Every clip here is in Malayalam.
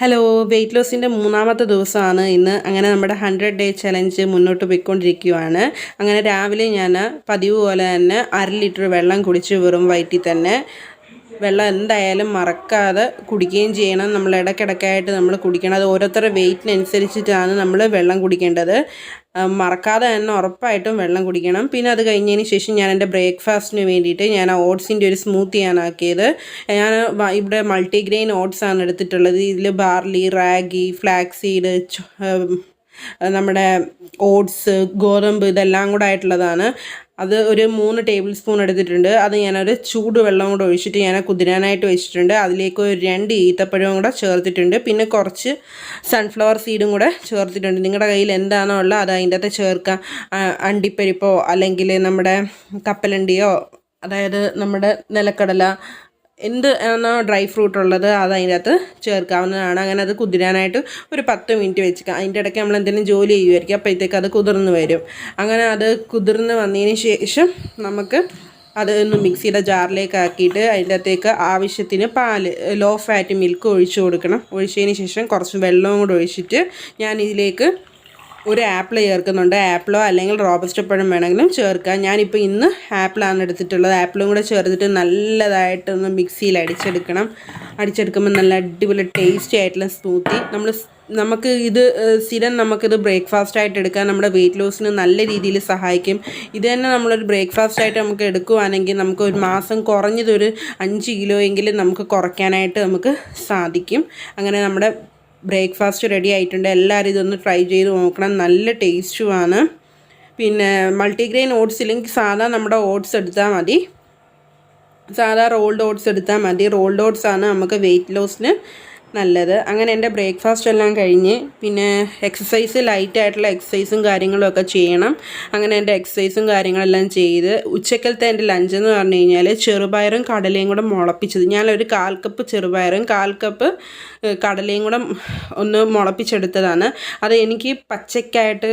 ഹലോ വെയിറ്റ് ലോസിന്റെ മൂന്നാമത്തെ ദിവസമാണ്. ഇന്ന് അങ്ങനെ നമ്മുടെ ഹൺഡ്രഡ് ഡേ ചലഞ്ച് മുന്നോട്ട് പോയിക്കൊണ്ടിരിക്കുകയാണ് അങ്ങനെ രാവിലെ ഞാൻ പതിവ് പോലെ തന്നെ അര ലിറ്റർ വെള്ളം കുടിച്ച് വെറും വയറ്റിൽ തന്നെ വെള്ളം എന്തായാലും മറക്കാതെ കുടിക്കുകയും ചെയ്യണം. നമ്മൾ ഇടയ്ക്കിടയ്ക്കായിട്ട് നമ്മൾ കുടിക്കണം. അത് ഓരോരുത്തരുടെ വെയിറ്റിനനുസരിച്ചിട്ടാണ് നമ്മൾ വെള്ളം കുടിക്കേണ്ടത്. മറക്കാതെ തന്നെ ഉറപ്പായിട്ടും വെള്ളം കുടിക്കണം. പിന്നെ അത് കഴിഞ്ഞതിന് ശേഷം ഞാൻ എന്റെ ബ്രേക്ക്ഫാസ്റ്റിന് വേണ്ടിയിട്ട് ഞാൻ ആ ഓട്സിന്റെ ഒരു സ്മൂത്തിയാണ് ആക്കിയത്. ഞാൻ ഇവിടെ മൾട്ടിഗ്രെയിൻ ഓട്സാണ് എടുത്തിട്ടുള്ളത്. ഇതിൽ ബാർലി റാഗി ഫ്ലാക്സീഡ് സീഡ് നമ്മുടെ ഓട്സ് ഗോതമ്പ് ഇതെല്ലാം കൂടെ ആയിട്ടുള്ളതാണ്. അത് ഒരു മൂന്ന് ടേബിൾ സ്പൂൺ എടുത്തിട്ടുണ്ട്. അത് ഞാനൊരു ചൂട് വെള്ളം കൂടെ ഒഴിച്ചിട്ട് ഞാൻ കുതിരാനായിട്ട് വെച്ചിട്ടുണ്ട്. അതിലേക്ക് ഒരു രണ്ട് ഈത്തപ്പഴവും കൂടെ ചേർത്തിട്ടുണ്ട്. പിന്നെ കുറച്ച് സൺഫ്ലവർ സീഡും കൂടെ ചേർത്തിട്ടുണ്ട്. നിങ്ങളുടെ കയ്യിൽ എന്താണോ ഉള്ളത് അത് അതിന്റെ അകത്ത് ചേർക്കാം. അണ്ടിപ്പരിപ്പോ അല്ലെങ്കിൽ നമ്മുടെ കപ്പലണ്ടിയോ അതായത് നമ്മുടെ നിലക്കടല എന്ത് ഡ്രൈ ഫ്രൂട്ട് ഉള്ളത് അത് അതിന്റെ അകത്ത് ചേർക്കാവുന്നതാണ്. അങ്ങനെ അത് കുതിരാനായിട്ട് ഒരു പത്ത് മിനിറ്റ് വെച്ചേക്കാം അതിന്റെ ഇടയ്ക്ക് നമ്മൾ എന്തെങ്കിലും ജോലി ചെയ്യുമായിരിക്കും. അപ്പോഴത്തേക്ക് അത് കുതിർന്ന് വരും. അങ്ങനെ അത് കുതിർന്ന് വന്നതിന് ശേഷം നമുക്ക് അത് ഒന്ന് മിക്സിയുടെ ജാറിലേക്ക് ആക്കിയിട്ട് അതിന്റെ അകത്തേക്ക് ആവശ്യത്തിന് പാൽ ലോ ഫാറ്റ് മിൽക്ക് ഒഴിച്ചു കൊടുക്കണം. ഒഴിച്ചതിന് ശേഷം കുറച്ച് വെള്ളവും കൂടെ ഒഴിച്ചിട്ട് ഞാൻ ഇതിലേക്ക് ഒരു ആപ്പിൾ ചേർക്കുന്നുണ്ട്. ആപ്പിളോ അല്ലെങ്കിൽ റോബസ്റ്റ് പഴം വേണമെങ്കിലും ചേർക്കാം. ഞാനിപ്പോൾ ഇന്ന് ആപ്പിളാണ് എടുത്തിട്ടുള്ളത്. ആപ്പിളും കൂടെ ചേർത്തിട്ട് നല്ലതായിട്ടൊന്ന് മിക്സിയിൽ അടിച്ചെടുക്കണം. അടിച്ചെടുക്കുമ്പോൾ നല്ല അടിപൊളി ടേസ്റ്റി ആയിട്ടുള്ള സ്മൂത്തി. നമ്മൾ നമുക്ക് ഇത് സ്ഥിരം നമുക്കിത് ബ്രേക്ക്ഫാസ്റ്റ് ആയിട്ട് എടുക്കാൻ നമ്മുടെ വെയിറ്റ് ലോസിന് നല്ല രീതിയിൽ സഹായിക്കും. ഇത് തന്നെ നമ്മളൊരു ബ്രേക്ക്ഫാസ്റ്റ് ആയിട്ട് നമുക്ക് എടുക്കുവാണെങ്കിൽ നമുക്ക് ഒരു മാസം കുറഞ്ഞതൊരു അഞ്ച് കിലോ എങ്കിലും നമുക്ക് കുറയ്ക്കാനായിട്ട് നമുക്ക് സാധിക്കും. അങ്ങനെ നമ്മുടെ ബ്രേക്ക്ഫാസ്റ്റ് റെഡി ആയിട്ടുണ്ട്. എല്ലാവരും ഇതൊന്ന് ട്രൈ ചെയ്ത് നോക്കണം. നല്ല ടേസ്റ്റുമാണ് പിന്നെ മൾട്ടിഗ്രെയിൻ ഓട്സ് ഇല്ലെങ്കിൽ സാധാ നമ്മുടെ ഓട്സ് എടുത്താൽ മതി. സാധാ റോൾഡ് ഓട്സ് എടുത്താൽ മതി. റോൾഡ് ഓട്സ് ആണ് നമുക്ക് വെയിറ്റ് ലോസിന് നല്ലത്. അങ്ങനെ എന്റെ ബ്രേക്ക്ഫാസ്റ്റ് എല്ലാം കഴിഞ്ഞ് പിന്നെ എക്സസൈസ് ലൈറ്റ് ആയിട്ടുള്ള എക്സസൈസും കാര്യങ്ങളും ഒക്കെ ചെയ്യണം. അങ്ങനെ എന്റെ എക്സസൈസും കാര്യങ്ങളെല്ലാം ചെയ്ത് ഉച്ചക്കലത്തെ എന്റെ ലഞ്ച് എന്ന് പറഞ്ഞു കഴിഞ്ഞാൽ ചെറുപയറും കടലയും കൂടെ മുളപ്പിച്ചത്. ഞാനൊരു കാൽ കപ്പ് ചെറുപയറും കാൽ കപ്പ് കടലയും കൂടെ ഒന്ന് മുളപ്പിച്ചെടുത്തതാണ്. അത് എനിക്ക് പച്ചക്കായിട്ട്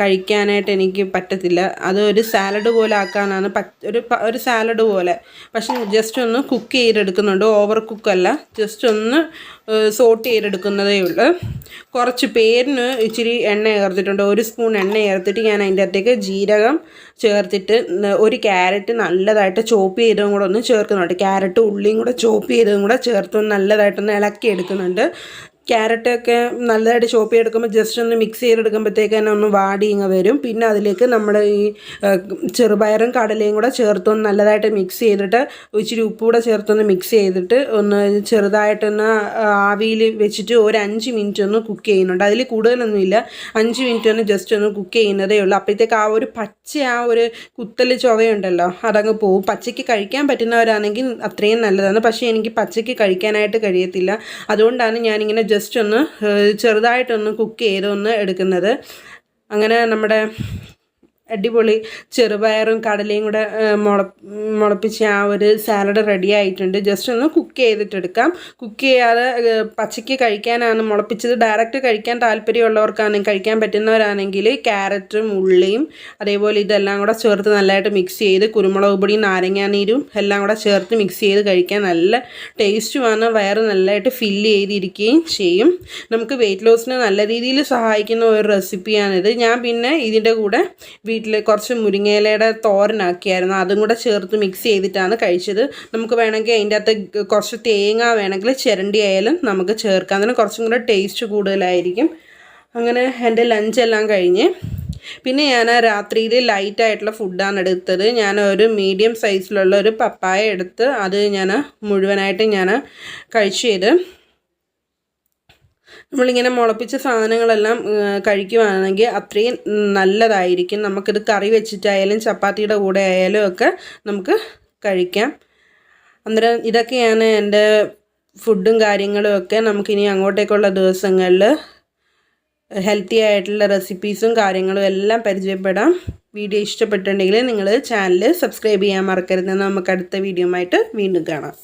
കഴിക്കാനായിട്ട് എനിക്ക് പറ്റത്തില്ല. അത് ഒരു സാലഡ് പോലെ ആക്കാനാണ് ഒരു ഒരു സാലഡ് പോലെ. പക്ഷെ ജസ്റ്റ് ഒന്ന് കുക്ക് ചെയ്തെടുക്കുന്നുണ്ട്. ഓവർ കുക്കല്ല ജസ്റ്റ് ഒന്ന് സോട്ട് ചെയ്തെടുക്കുന്നതേ ഉള്ളൂ. കുറച്ച് പേരിന് ഇച്ചിരി എണ്ണ ചേർത്തിട്ടുണ്ട്. ഒരു സ്പൂൺ എണ്ണ ചേർത്തിട്ട് ഞാൻ അതിന്റെ അകത്തേക്ക് ജീരകം ചേർത്തിട്ട് ഒരു ക്യാരറ്റ് നല്ലതായിട്ട് ചോപ്പ് ചെയ്തതും കൂടെ ഒന്ന് ചേർക്കുന്നുണ്ട്. ക്യാരറ്റ് ഉള്ളിയും കൂടെ ചോപ്പ് ചെയ്തതും കൂടെ ചേർത്ത് നല്ലതായിട്ടൊന്ന് ഇളക്കി എടുക്കുന്നുണ്ട് ക്യാരറ്റൊക്കെ നല്ലതായിട്ട് ചോപ്പ് ചെയ്തെടുക്കുമ്പോൾ ജസ്റ്റ് ഒന്ന് മിക്സ് ചെയ്തെടുക്കുമ്പോഴത്തേക്ക് തന്നെ ഒന്ന് വാടി ഇങ്ങ് വരും. പിന്നെ അതിലേക്ക് നമ്മൾ ഈ ചെറുപയറും കടലയും കൂടെ ചേർത്തൊന്ന് നല്ലതായിട്ട് മിക്സ് ചെയ്തിട്ട് ഇച്ചിരി ഉപ്പ് കൂടെ ചേർത്തൊന്ന് മിക്സ് ചെയ്തിട്ട് ഒന്ന് ചെറുതായിട്ടൊന്ന് ആവിയിൽ വെച്ചിട്ട് ഒരു അഞ്ച് മിനിറ്റ് ഒന്ന് കുക്ക് ചെയ്യുന്നുണ്ട്. അതിൽ കൂടുതലൊന്നുമില്ല. അഞ്ച് മിനിറ്റ് ഒന്ന് ജസ്റ്റ് ഒന്ന് കുക്ക് ചെയ്യുന്നതേ ഉള്ളൂ. അപ്പോഴത്തേക്ക് ആ ഒരു പച്ച ആ ഒരു കുത്തൽ ചൊവയുണ്ടല്ലോ അതങ്ങ് പോവും. പച്ചയ്ക്ക് കഴിക്കാൻ പറ്റുന്നവരാണെങ്കിൽ അത്രയും നല്ലതാണ്. പക്ഷേ എനിക്ക് പച്ചയ്ക്ക് കഴിക്കാനായിട്ട് കഴിയത്തില്ല. അതുകൊണ്ടാണ് ഞാനിങ്ങനെ ജസ്റ്റ് ഒന്ന് ചെറുതായിട്ടൊന്ന് കുക്ക് ചെയ്തൊന്ന് എടുക്കുന്നത്. അങ്ങനെ നമ്മുടെ അടിപൊളി ചെറുപയറും കടലയും കൂടെ മുള മുളപ്പിച്ച് ആ ഒരു സാലഡ് റെഡി ആയിട്ടുണ്ട്. ജസ്റ്റ് ഒന്ന് കുക്ക് ചെയ്തിട്ടെടുക്കാം. കുക്ക് ചെയ്യാതെ പച്ചയ്ക്ക് കഴിക്കാനാണ് മുളപ്പിച്ചത്. ഡയറക്റ്റ് കഴിക്കാൻ താല്പര്യമുള്ളവർക്കാണെങ്കിൽ കഴിക്കാൻ പറ്റുന്നവരാണെങ്കിൽ ക്യാരറ്റും ഉള്ളിയും അതേപോലെ ഇതെല്ലാം കൂടെ ചേർത്ത് നല്ലതായിട്ട് മിക്സ് ചെയ്ത് കുരുമുളക് പൊടിയും നാരങ്ങാനീരും എല്ലാം കൂടെ ചേർത്ത് മിക്സ് ചെയ്ത് കഴിക്കാൻ നല്ല ടേസ്റ്റുമാണ് വയറ് നല്ലതായിട്ട് ഫില്ല് ചെയ്തിരിക്കുകയും ചെയ്യും. നമുക്ക് വെയിറ്റ് ലോസിന് നല്ല രീതിയിൽ സഹായിക്കുന്ന ഒരു റെസിപ്പിയാണിത് ഞാൻ പിന്നെ ഇതിന്റെ കൂടെ വീട്ടിൽ കുറച്ച് മുരിങ്ങയിലയുടെ തോരനാക്കിയായിരുന്നു. അതും കൂടെ ചേർത്ത് മിക്സ് ചെയ്തിട്ടാണ് കഴിച്ചത്. നമുക്ക് വേണമെങ്കിൽ അതിന്റെ അകത്ത് കുറച്ച് തേങ്ങ വേണമെങ്കിൽ ചിരണ്ടി ആയാലും നമുക്ക് ചേർക്കാം. അതിന് കുറച്ചും കൂടെ ടേസ്റ്റ് കൂടുതലായിരിക്കും. അങ്ങനെ എന്റെ ലഞ്ചെല്ലാം കഴിഞ്ഞ്. പിന്നെ ഞാൻ രാത്രിയിൽ ലൈറ്റ് ആയിട്ടുള്ള ഫുഡാണ് എടുത്തത്. ഞാൻ ഒരു മീഡിയം സൈസിലുള്ള ഒരു പപ്പായ എടുത്ത് അത് ഞാൻ മുഴുവനായിട്ട് ഞാൻ കഴിച്ചു ചെയ്ത്. നമ്മളിങ്ങനെ മുളപ്പിച്ച സാധനങ്ങളെല്ലാം കഴിക്കുവാണെങ്കിൽ അത്രയും നല്ലതായിരിക്കും. നമുക്കിത് കറി വെച്ചിട്ടായാലും ചപ്പാത്തിയുടെ കൂടെ ആയാലും ഒക്കെ നമുക്ക് കഴിക്കാം. അന്നേരം ഇതൊക്കെയാണ് എന്റെ ഫുഡും കാര്യങ്ങളും ഒക്കെ നമുക്കിനി അങ്ങോട്ടേക്കുള്ള ദിവസങ്ങളിൽ ഹെൽത്തി ആയിട്ടുള്ള റെസിപ്പീസും കാര്യങ്ങളും എല്ലാം പരിചയപ്പെടാം. വീഡിയോ ഇഷ്ടപ്പെട്ടിട്ടുണ്ടെങ്കിൽ നിങ്ങൾ ചാനൽ സബ്സ്ക്രൈബ് ചെയ്യാൻ മറക്കരുത് നമുക്ക് അടുത്ത വീഡിയോ ആയിട്ട് വീണ്ടും കാണാം.